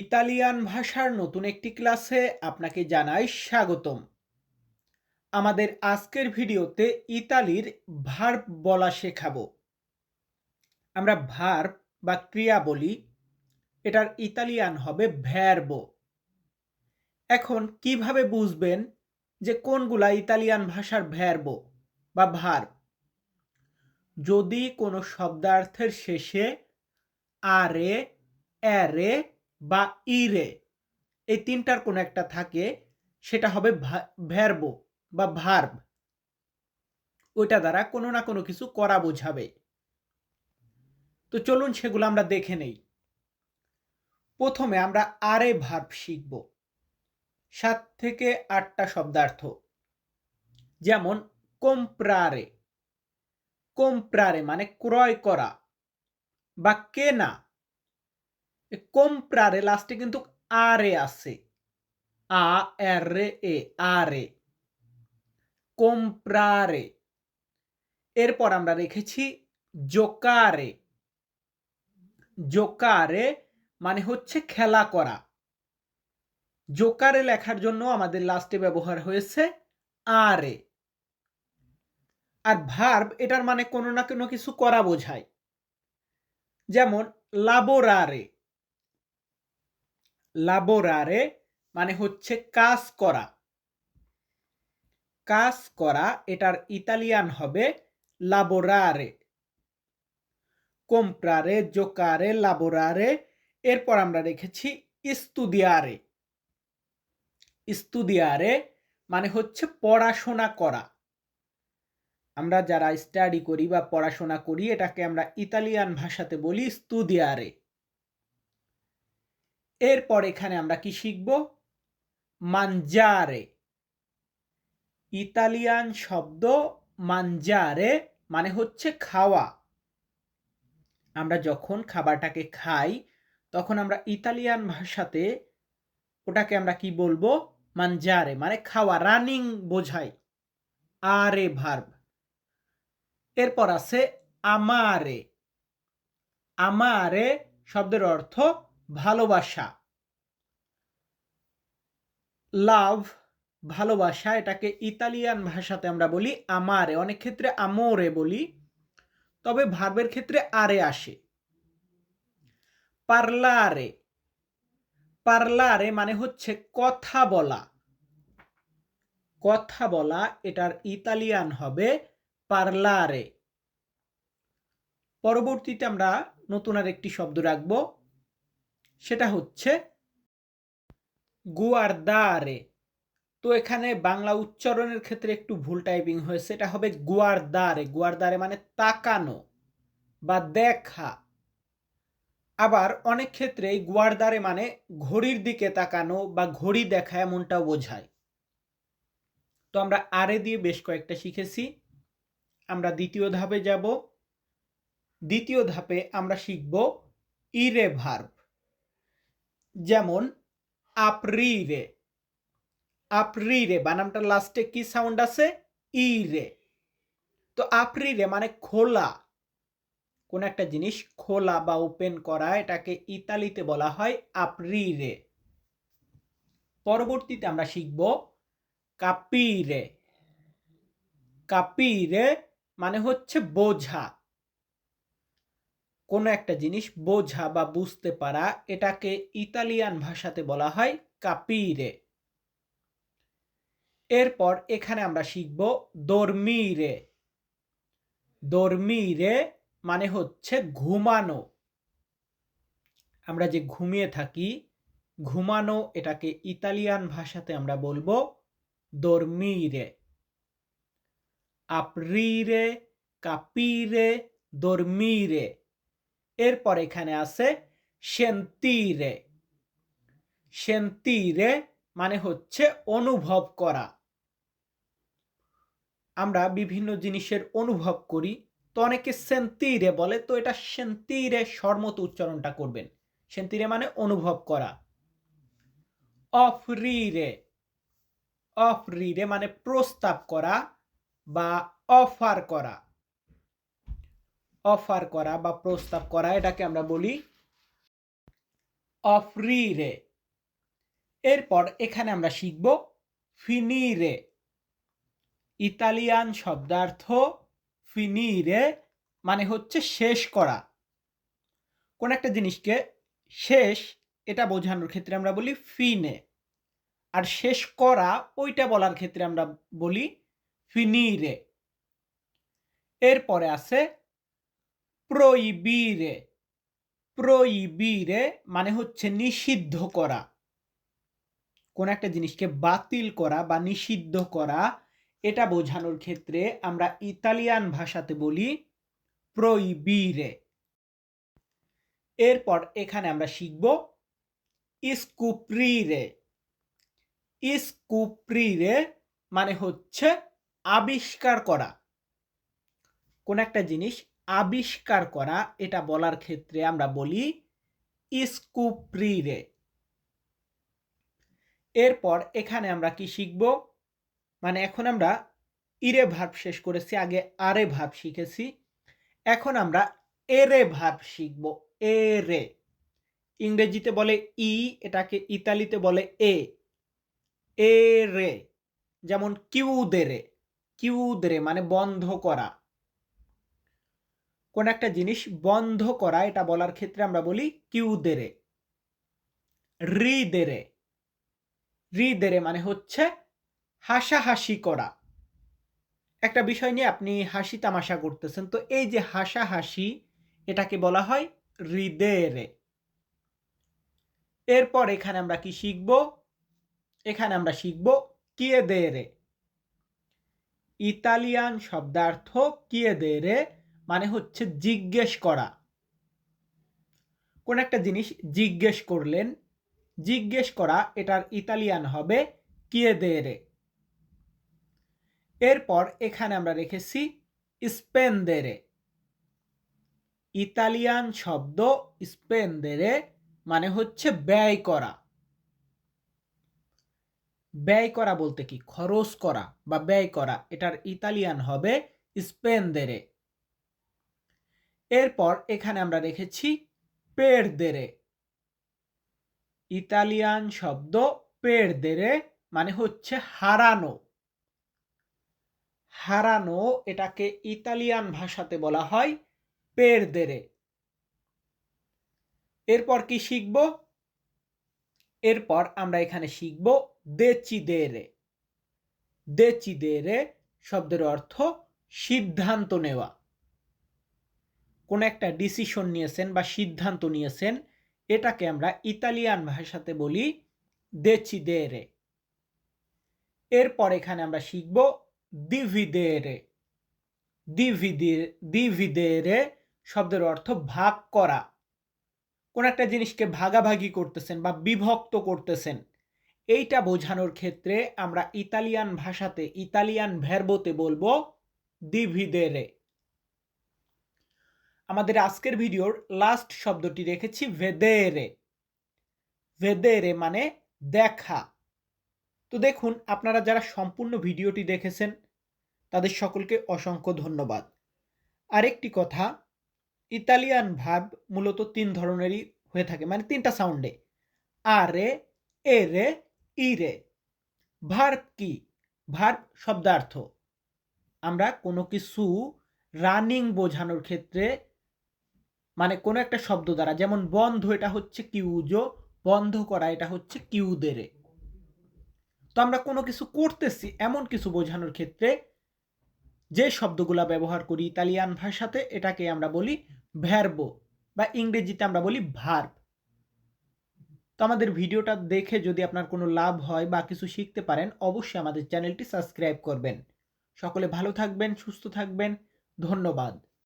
Italian ভাষার নতুন একটি ক্লাসে আপনাকে জানাই স্বাগতম। আমাদের আজকের ভিডিওতে ইতালির ভার্ব বলা শেখাবো। আমরা ভার্ব বা ক্রিয়া বলি, এটার ইতালিয়ান হবে ভ্যারবো। এখন কীভাবে বুঝবেন যে কোনগুলা ইতালিয়ান ভাষার ভ্যারবো বা ভার্ব? যদি কোনো শব্দার্থের শেষে আরে, অ্যারে বা ইরে, এই তিনটার কোনো একটা থাকে, সেটা হবে ভ্যারবো বা ভার্ব ওইটা দ্বারা কোনো না কোনো কিছু করা বোঝাবে। তো চলুন সেগুলো আমরা দেখে নেই। প্রথমে আমরা আরে ভার্ব শিখব। সাত থেকে আটটা শব্দার্থ। যেমন কোম্প্রারে কোম্প্রারে মানে ক্রয় করা বা কেনা। কোম্প্রারে লাস্টে কিন্তু আরে আছে আ এর এ আরে কোম্প্রারে এরপর আমরা রেখেছি জোকারে জোকারে মানে হচ্ছে খেলা করা। জোকারে লেখার জন্য আমাদের লাস্টে ব্যবহার হয়েছে আরে আর ভার্ব এটার মানে কোনো না কোনো কিছু করা বোঝায়। যেমন লাবোরারে লাবোরারে মানে হচ্ছে কাজ করা। কাজ করা, এটার ইতালিয়ান হবে লাবোরারে কোম্প্রারে জোকারে লাবোরারে এরপর আমরা রেখেছি ইস্তুদিয়ারে ইস্তুদিয়ারে মানে হচ্ছে পড়াশোনা করা। আমরা যারা স্টাডি করি বা পড়াশোনা করি, এটাকে আমরা ইতালিয়ান ভাষাতে বলি স্তুদিয়ারে এরপর এখানে আমরা কি শিখব? মানজারে। ইতালিয়ান শব্দ মানজারে মানে হচ্ছে খাওয়া। আমরা যখন খাবারটাকে খাই, তখন আমরা ইতালিয়ান ভাষাতে ওটাকে আমরা কি বলব? মানজারে মানে খাওয়া, রানিং বোঝাই আরে ভার্ব। এরপর আছে আমারে। আমারে শব্দের অর্থ ভালোবাসা। লাভ ভালোবাসা, এটাকে ইতালিয়ান ভাষাতে আমরা বলি আমারে অনেক ক্ষেত্রে আমরে বলি, তবে ভার্বের ক্ষেত্রে আরে আসে। পার্লারে পার্লারে মানে হচ্ছে কথা বলা। কথা বলা, এটার ইতালিয়ান হবে পার্লারে পরবর্তীতে আমরা নতুন আর একটি শব্দ রাখব, সেটা হচ্ছে গুয়ারদারে। তো এখানে বাংলা উচ্চারণের ক্ষেত্রে একটু ভুল টাইপিং হয়েছে, এটা হবে গুয়ারদারে। গুয়ারদারে মানে তাকানো বা দেখা। আবার অনেক ক্ষেত্রে গুয়ারদারে মানে ঘড়ির দিকে তাকানো বা ঘড়ি দেখা এমনটাও বোঝায়। তো আমরা আরে দিয়ে বেশ কয়েকটা শিখেছি। আমরা দ্বিতীয় ধাপে যাব। দ্বিতীয় ধাপে আমরা শিখব ইরে ভার্ভ যেমন আপ্রিরে। আপ্রিরে বানামটার লাস্টে কি সাউন্ড আছে? ই রে তো আপ্রিরে মানে খোলা। কোন একটা জিনিস খোলা বা ওপেন করা, এটাকে ইতালিতে বলা হয় আপ্রিরে। পরবর্তীতে আমরা শিখব কাপিরে। কাপিরে মানে হচ্ছে বোঝা। কোনো একটা জিনিস বোঝা বা বুঝতে পারা এটাকে ইতালিয়ান ভাষাতে বলা হয় কাপিরে এরপর এখানে আমরা শিখব দর্মিরে দর্মিরে মানে হচ্ছে ঘুমানো। আমরা যে ঘুমিয়ে থাকি, ঘুমানো এটাকে ইতালিয়ান ভাষাতে আমরা বলব দর্মিরে আপ্রিরে কাপিরে দর্মিরে এরপর এখানে আছে সেন্তিরে। সেন্তিরে মানে হচ্ছে অনুভব করা। আমরা বিভিন্ন জিনিসের অনুভব করি, তো অনেকে সেন্তিরে বলে, তো এটা সেন্তিরে স্বরমত উচ্চারণটা করবেন। সেন্তিরে মানে অনুভব করা। অফরিরে। অফরিরে মানে প্রস্তাব করা বা অফার করা। অফার করা বা প্রস্তাব করা, এটাকে আমরা বলি অফরিরে। এরপর এখানে আমরা শিখব ফিনিরে। ইতালিয়ান শব্দার্থ ফিনিরে মানে হচ্ছে শেষ করা। কোন একটা জিনিসকে শেষ, এটা বোঝানোর ক্ষেত্রে আমরা বলি ফিনে। আর শেষ করা, ওইটা বলার ক্ষেত্রে আমরা বলি ফিনিরে। এরপরে আছে প্রইবিরে। প্রইবিরে মানে হচ্ছে নিষিদ্ধ করা। কোন একটা জিনিসকে বাতিল করা বা নিষিদ্ধ করা, এটা বোঝানোর ক্ষেত্রে আমরা ইতালিয়ান ভাষাতে বলি প্রইবিরে। এরপর এখানে আমরা শিখব ইস্কুপ্রিরে। ইস্কুপ্রিরে মানে হচ্ছে আবিষ্কার করা। কোন একটা জিনিস আবিষ্কার করা, এটা বলার ক্ষেত্রে আমরা বলি ইস্কুপ্রিরে এরপর এখানে আমরা কি শিখব? মানে এখন আমরা ইরে ভাব শেষ করেছি, আগে আরে ভাব শিখেছি। এখন আমরা এরে ভাব শিখব, এরে। ইংরেজিতে বলে ই, এটাকে ইতালিতে বলে এ। এ রে যেমন কিউদেরে কিউদেরে মানে বন্ধ করা। কোন একটা জিনিস বন্ধ করা, এটা বলার ক্ষেত্রে আমরা বলি কিউদেরে রিদেরে রিদেরে মানে হচ্ছে হাসাহাসি করা। একটা বিষয় নিয়ে আপনি হাসি তামাশা করতেছেন, তো এই যে হাসাহাসি, এটাকে বলা হয় হৃদয়েরে এরপর এখানে আমরা কি শিখব? এখানে আমরা শিখব কিয়েদেরে ইতালিয়ান শব্দার্থ কিয়েদেরে মানে হচ্ছে জিজ্ঞেস করা। কোন একটা জিনিস জিজ্ঞেস করলেন, জিজ্ঞেস করা এটার ইতালিয়ান হবে কিয়েদেরে এরপর এখানে আমরা রেখেছি স্পেনদেরে ইতালিয়ান শব্দ স্পেনদেরে মানে হচ্ছে ব্যয় করা। ব্যয় করা বলতে কি? খরচ করা বা ব্যয় করা। এটার ইতালিয়ান হবে স্পেনদেরে এরপর এখানে আমরা রেখেছি পেরদেরে ইতালিয়ান শব্দ পেরদেরে মানে হচ্ছে হারানো। হারানো এটাকে ইতালিয়ান ভাষাতে বলা হয় পেরদেরে এরপর কি শিখব? এরপর আমরা এখানে শিখব দেচিদেরে। দেচিদেরে শব্দের অর্থ সিদ্ধান্ত নেওয়া। কোন একটা ডিসিশন নিয়েছেন বা সিদ্ধান্ত নিয়েছেন, এটাকে আমরা ইতালিয়ান ভাষাতে বলি দেচিদেরে এরপর এখানে আমরা শিখব দিভিদেরে দিভিদেরে শব্দের অর্থ ভাগ করা। কোন একটা জিনিসকে ভাগাভাগি করতেছেন বা বিভক্ত করতেছেন, এইটা বোঝানোর ক্ষেত্রে আমরা ইতালিয়ান ভাষাতে, ইতালিয়ান ভ্যারবোতে বলব দিভিদেরে আমাদের আজকের ভিডিওর লাস্ট শব্দটি রেখেছি ভেদেরে ভেদেরে মানে দেখা। তো দেখুন, আপনারা যারা সম্পূর্ণ ভিডিওটি দেখেছেন, তাদের সকলকে অসংখ্য ধন্যবাদ। আরেকটি কথা, ইতালিয়ান ভাব মূলত তিন ধরনেরই হয়ে থাকে মানে তিনটা সাউন্ডে আরে এ রে ই রে ভার্ব কি? ভার্ব শব্দার্থ। আমরা কোনো কিছু রানিং বোঝানোর ক্ষেত্রে মানে কোনো একটা শব্দ দ্বারা, যেমন বন্ধ, এটা হচ্ছে কিউজো, বন্ধ করা, এটা হচ্ছে কিউদেরে। তো আমরা কোনো কিছু করতেছি এমন কিছু বোঝানোর ক্ষেত্রে, যে শব্দগুলা ব্যবহার করি ইতালিয়ান ভাষাতে, এটাকে আমরা বলি ভ্যারবো বা ইংরেজিতে আমরা বলি ভার্ব তো আমাদের ভিডিওটা দেখে যদি আপনার কোনো লাভ হয় বা কিছু শিখতে পারেন, অবশ্যই আমাদের চ্যানেলটি সাবস্ক্রাইব করবেন। সকলে ভালো থাকবেন, সুস্থ থাকবেন, ধন্যবাদ।